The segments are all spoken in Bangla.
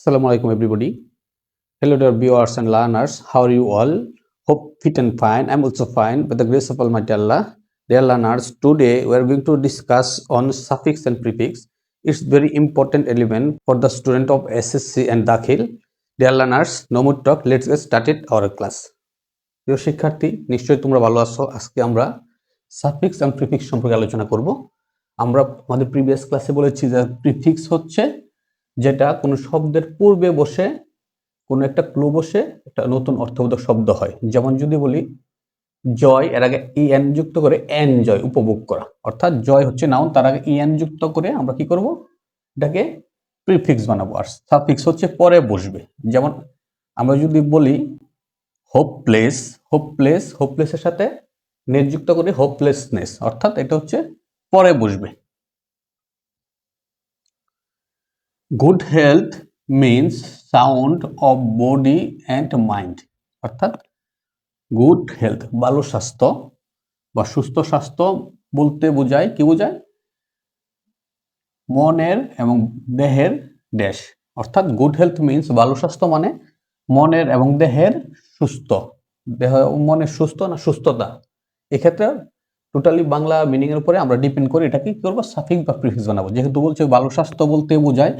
Assalamu alaikum everybody. Hello dear viewers and learners. How are you all? Hope fit and fine. I'm also fine by the grace of Almighty Allah. Dear learners, today we are going to discuss on suffix and prefix. It's very important element for the student of SSC and Dakhil. Dear learners, no more talk. Let's get started our class. প্রিয় শিক্ষার্থী নিশ্চয়ই তোমরা ভালো আছো আজকে আমরা সাফিক্স এন্ড প্রিফিক্স সম্পর্কে আলোচনা করব আমরা আমাদের প্রিভিয়াস ক্লাসে বলেছি যে প্রিফিক্স হচ্ছে যেটা কোনো শব্দের পূর্বে বসে, কোনো একটা ক্লু বসে একটা নতুন অর্থবোধক শব্দ হয়। যেমন যদি বলি, জয়, এর আগে ই এন যুক্ত করে এন জয় উপভোগ করা। অর্থাৎ জয় হচ্ছে নাউন তার আগে ই এন যুক্ত করে আমরা কি করব? এটাকে প্রিফিক্স বানাবো। আর সাফিক্স হচ্ছে পরে বসবে। যেমন আমরা যদি বলি hope place hope place hope প্লেসের সাথে নেট যুক্ত করি হোপলেসনেস অর্থাৎ এটা হচ্ছে পরে বসবে। Good health means sound of body and mind অর্থাৎ গুড হেলথ ভালো স্বাস্থ্য বা সুস্থ স্বাস্থ্য বলতে বোঝায়, কি বোঝায়? মনের এবং দেহের দেশ। অর্থাৎ গুড হেলথ মিনস ভালো স্বাস্থ্য মানে মনের এবং দেহের সুস্থ। দেহ মনের সুস্থ না সুস্থতা? এক্ষেত্রে টোটালি বাংলা মিনিং এর উপরে আমরা ডিপেন্ড করি এটাকে কি করব? সাফিক বা প্রিফিক্স বানাবো। যেহেতু বলছে ভালো স্বাস্থ্য বলতে বোঝায়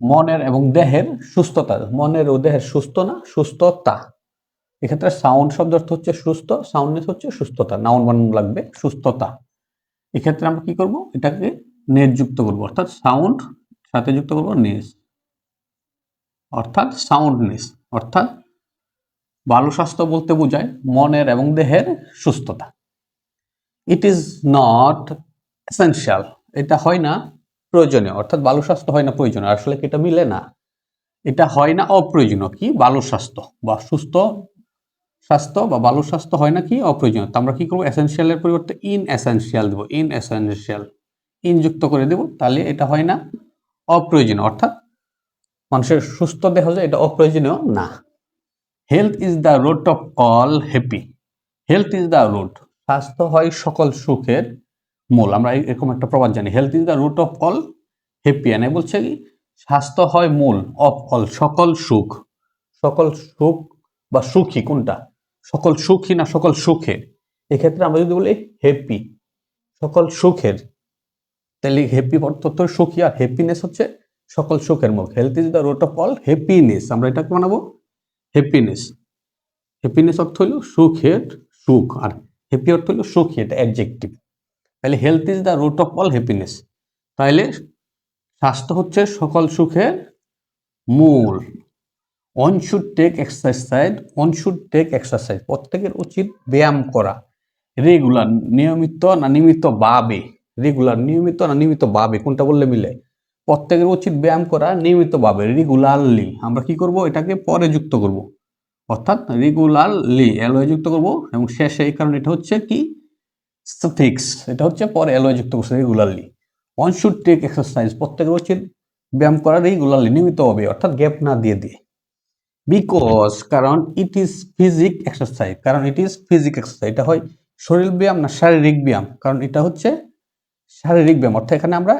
মনের এবং দেহের সুস্থতা। মনের ও দেহের সুস্থ না, সুস্থতা। এক্ষেত্রে সাউন্ড শব্দ অর্থ হচ্ছে সুস্থ সাউন্ডনেস হচ্ছে সুস্থতা। নাউন বানানো লাগবে সুস্থতা। এক্ষেত্রে আমরা কি করব? এটাকে নেট যুক্ত করব। অর্থাৎ সাউন্ড সাথে যুক্ত করব নেস অর্থাৎ সাউন্ডনেস অর্থাৎ ভালো স্বাস্থ্য বলতে বোঝায় মনের এবং দেহের সুস্থতা। ইট ইজ নট এসেনশিয়াল এটা হয় না প্রয়োজনীয়, অর্থাৎ ভালো স্বাস্থ্য হয় না প্রয়োজনীয়, আসলে কি এটা মিলে না? এটা হয় না অপ্রয়োজনীয় কি? ভালো স্বাস্থ্য বা সুস্থ স্বাস্থ্য বা ভালো স্বাস্থ্য হয় না কি? অপ্রয়োজনীয়। আমরা কি করব? এসেনশিয়ালের পরিবর্তে ইন এসেনশিয়াল দেবো। ইন এসেনশিয়াল ইন যুক্ত করে দেব। তাহলে এটা হয় না অপ্রয়োজনীয়, অর্থাৎ মানুষের সুস্থ দেহ যে এটা অপ্রয়োজনীয় না। Health is the root of all happy health is the root স্বাস্থ্য হয় সকল সুখের মূল। আমরা এরকম একটা প্রবাদ জানি health is the root of all happy এনে বলছে কি? স্বাস্থ্য হয় মূল অফ অল সকল সুখ। সকল সুখ বা সুখী কোনটা? সকল সুখী না সকল সুখের? এক্ষেত্রে আমরা যদি বলি হ্যাপি সকল সুখের, তাহলে হ্যাপি অর্থ সুখী আর হ্যাপিনেস হচ্ছে সকল সুখের মুখ। Health is the root of all happiness আমরা এটাকে বানাবো হ্যাপিনেস হ্যাপিনেস অর্থ হলো সুখের সুখ। আর হ্যাপি অর্থ হলো সুখী, এটা অ্যাডজেক্টিভ তাহলে health is the root of all happiness তাহলে স্বাস্থ্য হচ্ছে সকল সুখের মূল। One should take exercise one should take exercise প্রত্যেকের উচিত ব্যায়াম করা। রেগুলার নিয়মিত না নিয়মিত বাবে রেগুলার নিয়মিত না নিয়মিত ভাবে, কোনটা বললে মিলে? প্রত্যেকের উচিত ব্যায়াম করা, নিয়মিত ভাবে রেগুলারলি আমরা কি করব? এটাকে পরে যুক্ত করব। অর্থাৎ রেগুলারলি এলওয়ে যুক্ত করব। এবং শেষে এই কারণে এটা হচ্ছে কি? সাফিক্স এটা হচ্ছে পরে এলওয়ে যুক্ত করছে regularly one should take exercise প্রত্যেকের উচিত ব্যায়াম করা রেগুলারলি নিয়মিত হবে, অর্থাৎ গ্যাপ না দিয়ে দিয়ে। বিকজ কারণ ইট ইজ ফিজিক এক্সারসাইজ কারণ ইট ইজ ফিজিক এক্সারসাইজ এটা হয় শরীর ব্যায়াম না শারীরিক ব্যায়াম, কারণ এটা হচ্ছে শারীরিক ব্যায়াম। অর্থাৎ এখানে আমরা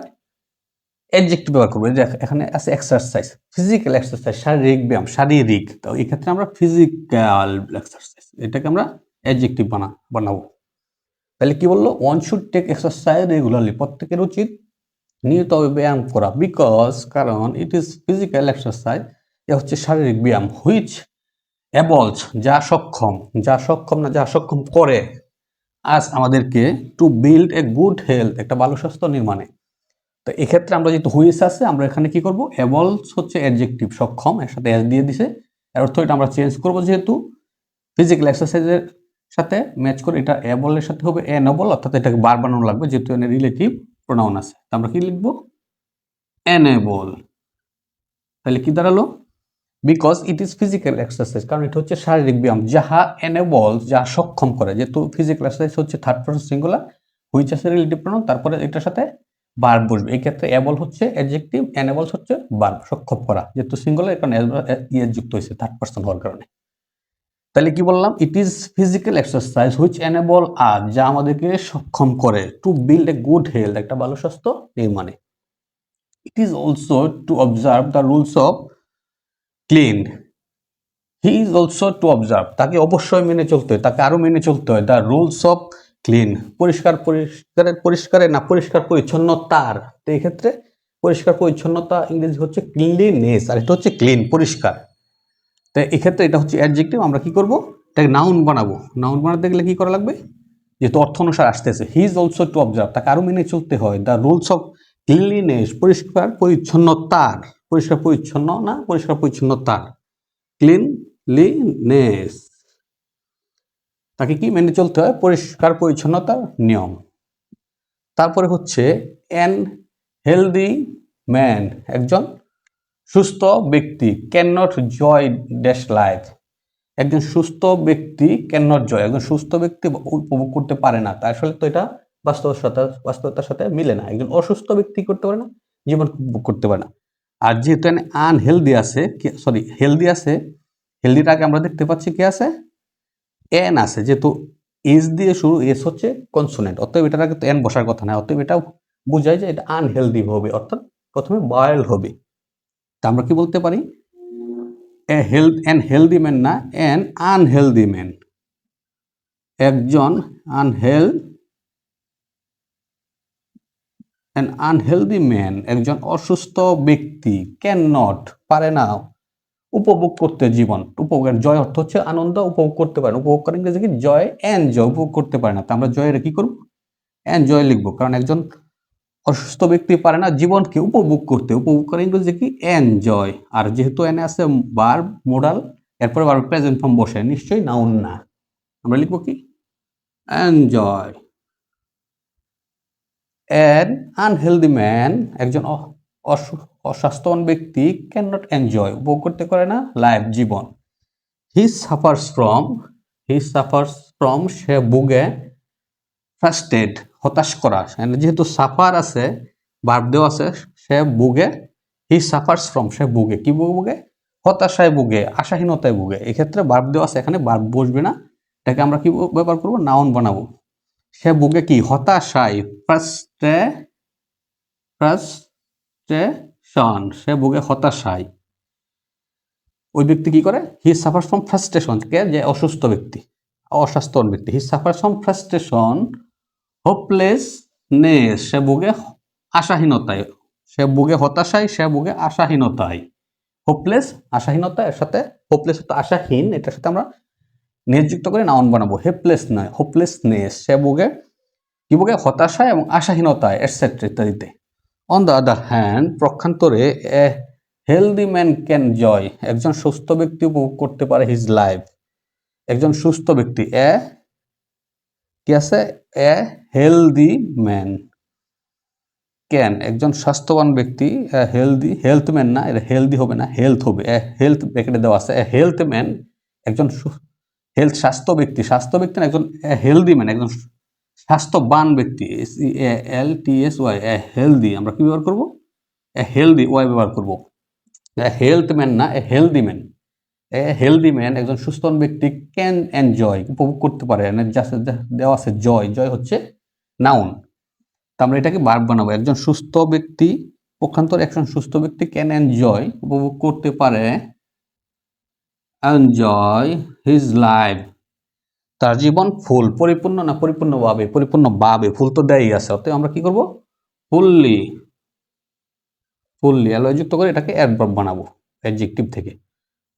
অ্যাডজেক্টিভ ব্যবহার করব। এখানে আছে এক্সারসাইজ ফিজিক্যাল এক্সারসাইজ শারীরিক ব্যায়াম, শারীরিক। তো এই ক্ষেত্রে আমরা ফিজিক্যাল এক্সারসাইজ এটাকে আমরা অ্যাডজেক্টিভ বানা, বানাবো। তাহলে কি বলল? One should take exercise regularly প্রত্যেকের উচিত নিয়মিতভাবে ব্যায়াম করা বিকজ কারণ ইট ইজ ফিজিক্যাল এক্সারসাইজ এ হচ্ছে শারীরিক ব্যায়াম হুইচ অ্যাবলস যা সক্ষম যা সক্ষম না যা সক্ষম করে আজ আমাদেরকে to build a good health একটা ভালো স্বাস্থ্য নির্মাণে। তো এক্ষেত্রে আমরা যেহেতু হুইস আছে, আমরা এখানে কি করব? অ্যাবলস হচ্ছে অ্যাডজেক্টিভ সক্ষম, এর সাথে এস দিয়ে দিছে। এর অর্থ এটা আমরা চেঞ্জ করব যেহেতু ফিজিক্যাল এক্সারসাইজের সাথে ম্যাচ করে এটা অ্যাবলের সাথে হবে অ্যানবল অর্থাৎ এটাকে বার বানানো লাগবে, যেহেতু এনে রিলেটিভ প্রোনাউন আছে। আমরা কি লিখব? অ্যানেবল তাহলে কি দাঁড়াল? Because it is physical exercise কারণ এটা হচ্ছে শারীরিক ব্যায়াম। যাহা এনেবল যা সক্ষম করে, যেহেতু ফিজিক্যাল এক্সারসাইজ হচ্ছে থার্ড পার্সন সিঙ্গুলার হুইচ আছে রিলেটিভ প্রোনাউন তারপরে এটার সাথে বার্ব বসবে। এই ক্ষেত্রে এবল হচ্ছে অ্যাডজেক্টিভ এনেবলস হচ্ছে বার্ব সক্ষম করা, যেহেতু সিঙ্গুলার এখন ইয়ে যুক্ত হয়েছে থার্ড পার্সন হওয়ার কারণে। তাহলে কি বললাম? It is physical exercise which enable আর যা আমাদেরকে সক্ষম করে to build a good health একটা ভালো স্বাস্থ্য নির্মাণে। It is also to observe the rules of clean he is also to observe তাকে অবশ্যই মেনে চলতে হয়, তাকে আরও মেনে চলতে হয় দ্য রুলস অফ ক্লিন পরিষ্কার পরিষ্কারের পরিষ্কারের না, পরিষ্কার পরিচ্ছন্নতার তো এই ক্ষেত্রে পরিষ্কার পরিচ্ছন্নতা ইংরেজি হচ্ছে ক্লিনলিনেস আর এটা হচ্ছে ক্লিন পরিষ্কার। তো এক্ষেত্রে এটা হচ্ছে অ্যাডজেক্টিভ আমরা কি করব? এটাকে নাউন বানাবো। নাউন বানাতে গেলে কি করা লাগবে? যেহেতু অর্থ অনুসার আসতেছে he is also to observe তাকে আরও মেনে চলতে হয়। দ্য রুলস অফ ক্লিনলিনেস পরিষ্কার পরিচ্ছন্নতার, পরিষ্কার পরিচ্ছন্ন না, পরিষ্কার পরিচ্ছন্নতার। ক্লিনলিনেস তাকে কি মেনে চলতে হয়? পরিষ্কার পরিচ্ছন্নতার নিয়ম। তারপরে হচ্ছে অ্যান হেলদি ম্যান একজন সুস্থ ব্যক্তি can not joy dash life একজন সুস্থ ব্যক্তি ক্যান নট জয় একজন সুস্থ ব্যক্তি উপভোগ করতে পারে না, তার আসলে তো এটা বাস্তবের সাথে বাস্তবতার সাথে মিলে না। একজন অসুস্থ ব্যক্তি করতে পারে না, জীবন উপভোগ করতে পারে না। আর যেহেতু এখানে আনহেলদি আছে সরি হেলদি আছে হেলদির আগে আমরা দেখতে পাচ্ছি কি আছে? এন আছে, যেহেতু এস দিয়ে শুরু এস হচ্ছে কনসোনেন্ট অতএব এটার আগে তো এন বসার কথা না, অতএব এটা বোঝায় যে এটা আনহেলদি হবে, অর্থাৎ প্রথমে বয়েল হবে। তা আমরা কি বলতে পারি? A health an healthy man না অ্যান আনহেলদি ম্যান একজন আনহেল অ্যান আনহেলদি ম্যান একজন অসুস্থ ব্যক্তি ক্যান নট পারে না, উপভোগ করতে জীবন। উপভোগের জয় অর্থ হচ্ছে আনন্দ, উপভোগ করতে পারে। উপভোগ করেন কি? জয় এনজয় উপভোগ করতে পারে না। তো আমরা জয়ের কি করব? এনজয় লিখব। কারণ একজন অসুস্থ ব্যক্তি পারে না, জীবনকে উপভোগ করতে। উপভোগ করে ইংরেজি কি? এনজয় আর যেহেতু এনে আছে বার মোডাল এরপরে বার প্রেজেন্ট ফর্ম বসে, নিশ্চয়ই নাউন না। আমরা লিখব কি? এনজয় অ্যান আনহেলদি ম্যান একজন অস্বাস্থ্যবান ব্যক্তি ক্যান নট এনজয় উপভোগ করতে পারে না life Jibon. He suffers from he suffers from সে বুগে ফার্স্টেড হতাশ করা। যেহেতু সাফার আছে বার্ব দেওয়া আছে, সে বুগে হি সাফার্স ফ্রম সে বুগে কি বুগে হতাশায় বুগে আশাহীনতায় বুগে এক্ষেত্রে বার্ব দেওয়া আছে, এখানে বার্ব বসবে না। এটাকে আমরা কি ব্যবহার করব? নাউন বানাবো। সে বুগে কি? হতাশায় ফার্স্টে ফ্রাস্ট্রেশন সে বুগে হতাশায়। ওই ব্যক্তি কি করে? হি সাফার ফ্রম ফ্রাস্ট্রেশন কে? যে অসুস্থ ব্যক্তি। অস্বাস্থ্যবান ব্যক্তি। He suffer from frustration hopelessness সে বুগে আশাহীনতায়। সে বুগে হতাশায়, সে বুগে আশাহীনতায়। হোপলেস আশাহীনতা এর সাথে হোপলেস তো আশাহীন, এটার সাথে আমরা নিযুক্ত করে নাউন বানাবো। হেপলেস নয় হোপলেসনেস সে বুগে কি বুগে হতাশায় এবং আশাহীনতায় এটসেট্রা ইত্যাদিতে। অন দ্য আদার হ্যান্ড পক্ষান্তরে a healthy man can joy একজন সুস্থ ব্যক্তি উপভোগ করতে পারে হিজ লাইফ একজন সুস্থ ব্যক্তি এ কি আছে? এ হেলদি ম্যান। ক্যান একজন স্বাস্থ্যবান ব্যক্তি হেলদি, হেলথ ম্যান না এটা হেলদি হবে না, হেলথ হবে। হেলথ ব্র্যাকেটে দেওয়া আছে। হেলথ ম্যান একজন হেলথ স্বাস্থ্য ব্যক্তি। স্বাস্থ্য ব্যক্তি না, একজন হেলদি ম্যান, একজন স্বাস্থ্যবান ব্যক্তি। L T S Y, a healthy. আমরা কি ব্যবহার করব? এ হেলদি ওয়াই ব্যবহার করব। হেলথ ম্যান না, a healthy man. A healthy man একজন সুস্থ ব্যক্তি, ক্যান এনজয়, উপভোগ করতে পারে। দেওয়া আছে, জয়। জয় হচ্ছে নাউন। তা আমরা এটাকে বার বানাবো। একজন সুস্থ ব্যক্তি, পক্ষান্তর একজন সুস্থ ব্যক্তি ক্যান এনজয় উপভোগ করতে পারে এনজয় হিজ লাইফ তার জীবন ফুল, পরিপূর্ণ না পরিপূর্ণভাবে? পরিপূর্ণভাবে, ফুল তো দেয়ই আছে। অতএব আমরা কি করব? ফুললি ফুললি যুক্ত করে এটাকে অ্যাডভার্ব বানাবো অ্যাডজেক্টিভ থেকে।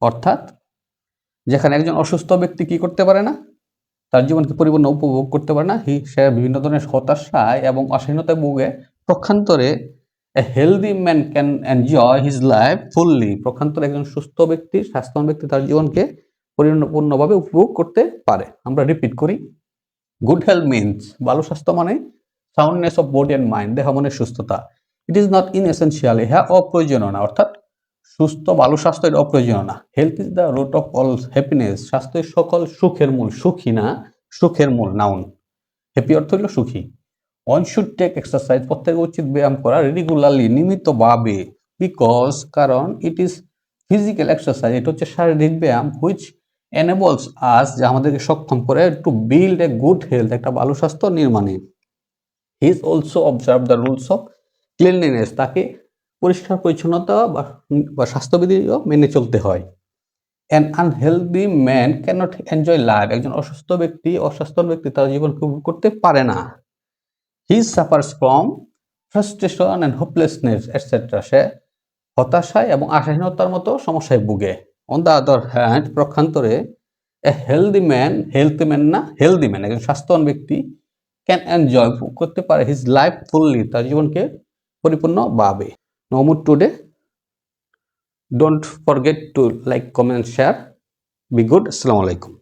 অর্থাৎ, যেখানে একজন অসুস্থ ব্যক্তি কি করতে পারে না? তার জীবনকে পরিপূর্ণ উপভোগ করতে পারে না। সে বিভিন্ন ধরনের হতাশায় এবং অসহীনতায় ভুগে। পক্ষান্তরে a healthy man can enjoy his life fully পক্ষান্তরে একজন সুস্থ ব্যক্তি, স্বাস্থ্যবান ব্যক্তি তার জীবনকে পরিপূর্ণভাবে উপভোগ করতে পারে। আমরা রিপিট করি। গুড হেলথ মিনস ভালো স্বাস্থ্য মানে soundness of body and mind দেহ মনের সুস্থতা। It is not in essential ইহা অপ্রয়োজনীয় না। অর্থাৎ সুস্থ ভালো স্বাস্থ্য এটা অপ্রয়োজনীয় না health is the root of all happiness স্বাস্থ্যের সকল সুখের মূল, সুখী না, সুখের মূল নাউন হ্যাপি অর্থ হলো সুখী। ওয়ান শুড টেক এক্সারসাইজ প্রত্যেকে উচিত ব্যায়াম করা রেগুলারলি নিয়মিতভাবে বিকজ কারণ ইট ইজ ফিজিক্যাল এক্সারসাইজ এটা হচ্ছে শারীরিক ব্যায়াম হুইচ এনেবলস আস যে আমাদেরকে সক্ষম করে to build a good health একটা ভালো স্বাস্থ্য নির্মাণে। He is also observe the rules of cleanliness তাকে পরিষ্কার, পরিচ্ছন্নতা বা স্বাস্থ্যবিধিও মেনে চলতে হয়। An unhealthy man cannot enjoy life একজন অসুস্থ ব্যক্তি অস্বাস্থ্য ব্যক্তি তার জীবন উপভোগ করতে পারে না। He suffers from frustration and hopelessness etcetera সে হতাশায় এবং আশাহীনতার মতো সমস্যায় ভুগে। On the other hand প্রক্ষান্তরে a healthy man healthy man না হেলদি ম্যান একজন স্বাস্থ্যবান ব্যক্তি ক্যান এনজয় করতে পারে হিজ লাইফ ফুললি তার জীবনকে পরিপূর্ণভাবে নমুদ today don't forget to like comment share be good আসসালামু আলাইকুম